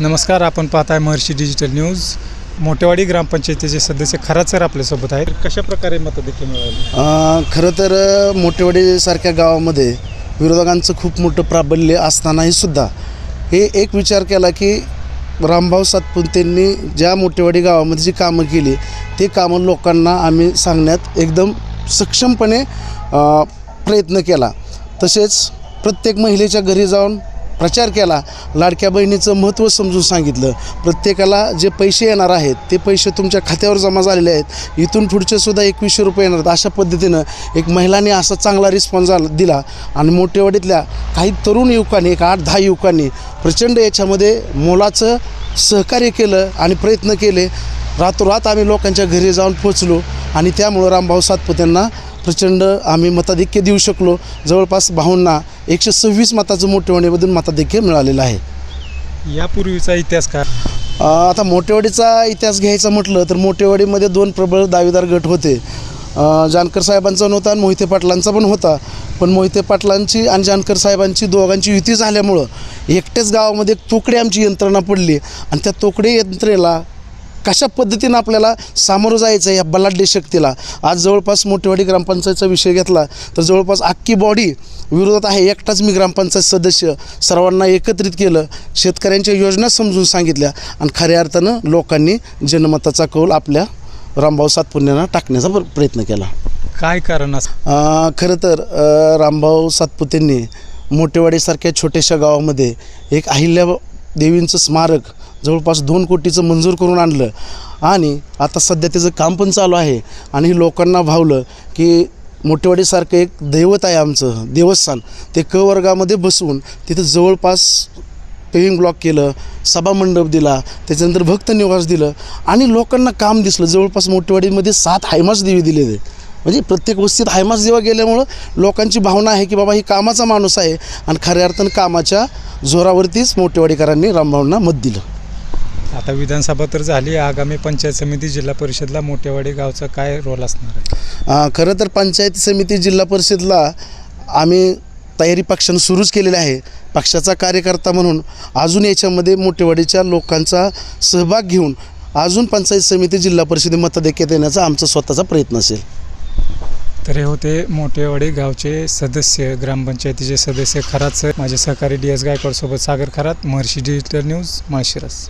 नमस्कार आपण पाहताय महर्षी डिजिटल न्यूज. मोठेवाडी ग्रामपंचायतीचे सदस्य खराच सर आपल्यासोबत आहेत. कशा प्रकारे मतदेखील मिळाली? अ, खरं तर मोठेवाडीसारख्या गावामध्ये विरोधकांचं खूप मोठं प्राबल्य असतानाही सुद्धा हे एक विचार केला की रामभाऊ सातपुतेंनी ज्या मोठेवाडी गावामध्ये जी कामं केली ते कामं लोकांना आम्ही सांगण्यात एकदम सक्षमपणे प्रयत्न केला. तसेच प्रत्येक महिलेच्या घरी जाऊन प्रचार केला लाडक्या बहिणीचं महत्त्व समजून सांगितलं. प्रत्येकाला जे पैसे येणार आहेत ते पैसे तुमच्या खात्यावर जमा झालेले आहेत. इथून पुढचे सुद्धा एकवीसशे रुपये येणार अशा पद्धतीनं एक महिलांनी असा चांगला रिस्पॉन्स झाला दिला. आणि मोठेवाडीतल्या काही तरुण युवकांनी एक आठ दहा युवकांनी प्रचंड याच्यामध्ये मोलाचं सहकार्य केलं आणि प्रयत्न केले. रातोरात आम्ही लोकांच्या घरी जाऊन पोचलो आणि त्यामुळं रामभाऊ सातपुत्यांना प्रचंड आम्ही मताधिक्य देऊ शकलो. जवळपास भाऊंना एकशे सव्वीस मताचं मोठेवाडीमधून मताधिक्य मिळालेलं आहे. यापूर्वीचा इतिहास काय? आता मोठेवाडीचा इतिहास घ्यायचा म्हटलं तर मोठेवाडीमध्ये दोन प्रबळ दावेदार गट होते. जानकर साहेबांचा नव्हता आणि मोहिते पाटलांचा पण होता. पण मोहिते पाटलांची आणि जानकर साहेबांची दोघांची युती झाल्यामुळं एकट्याच गावामध्ये एक तोकडे आमची यंत्रणा पडली आणि त्या तोकडे यंत्रणेला कशा पद्धतीनं आपल्याला सामोरं जायचं आहे या बलाढ्य शक्तीला? आज जवळपास मोठेवाडी ग्रामपंचायतचा विषय घेतला तर जवळपास अख्खी बॉडी विरोधात आहे. एकटाच मी ग्रामपंचायत सदस्य. सर्वांना एकत्रित केलं शेतकऱ्यांच्या योजना समजून सांगितल्या आणि खऱ्या अर्थानं लोकांनी जनमताचा कौल आपल्या रामभाऊ सातपुण्यांना टाकण्याचा प्र- प्रयत्न केला. काय कारण असं? खरं तर रामभाऊ सातपुतेंनी मोठेवाडीसारख्या छोट्याशा गावामध्ये एक अहिल्या देवींचं स्मारक जवळपास दोन कोटीचं मंजूर करून आणलं. आणि आता सध्या त्याचं काम पण चालू आहे. आणि हे लोकांना भावलं की मोठेवाडीसारखं एक दैवत आहे आमचं देवस्थान. ते क वर्गामध्ये बसवून तिथं जवळपास पेविंग ब्लॉक केलं सभामंडप दिला त्याच्यानंतर भक्त निवास दिलं आणि लोकांना काम दिसलं. जवळपास मोठेवाडीमध्ये सात हायमास देवी दिलेले. म्हणजे प्रत्येक वस्तीत हायमास देवा गेल्यामुळं लोकांची भावना आहे की बाबा ही कामाचा माणूस आहे. आणि खऱ्या अर्थानं कामाच्या जोरावरतीच मोठेवाडीकरांनी रामभाऊंना मत दिलं. आता विधानसभा तर झाली आगामी पंचायत समिती जिल्हा परिषदला मोठेवाडी गावचा काय रोल असणार आहे? खरं तर पंचायत समिती जिल्हा परिषदला आम्ही तयारी पक्षानं सुरूच केलेली आहे. पक्षाचा कार्यकर्ता म्हणून अजून याच्यामध्ये मोठेवाडीच्या लोकांचा सहभाग घेऊन अजून पंचायत समिती जिल्हा परिषदे मतदेखील देण्याचा आमचा स्वतःचा प्रयत्न असेल. तर हे होते मोठेवाडी गावचे सदस्य ग्रामपंचायतीचे सदस्य खराच माझे सहकारी डी एस गायकवाड सोबत सागर खरात महर्षी डिजिटल न्यूज माळशिरस.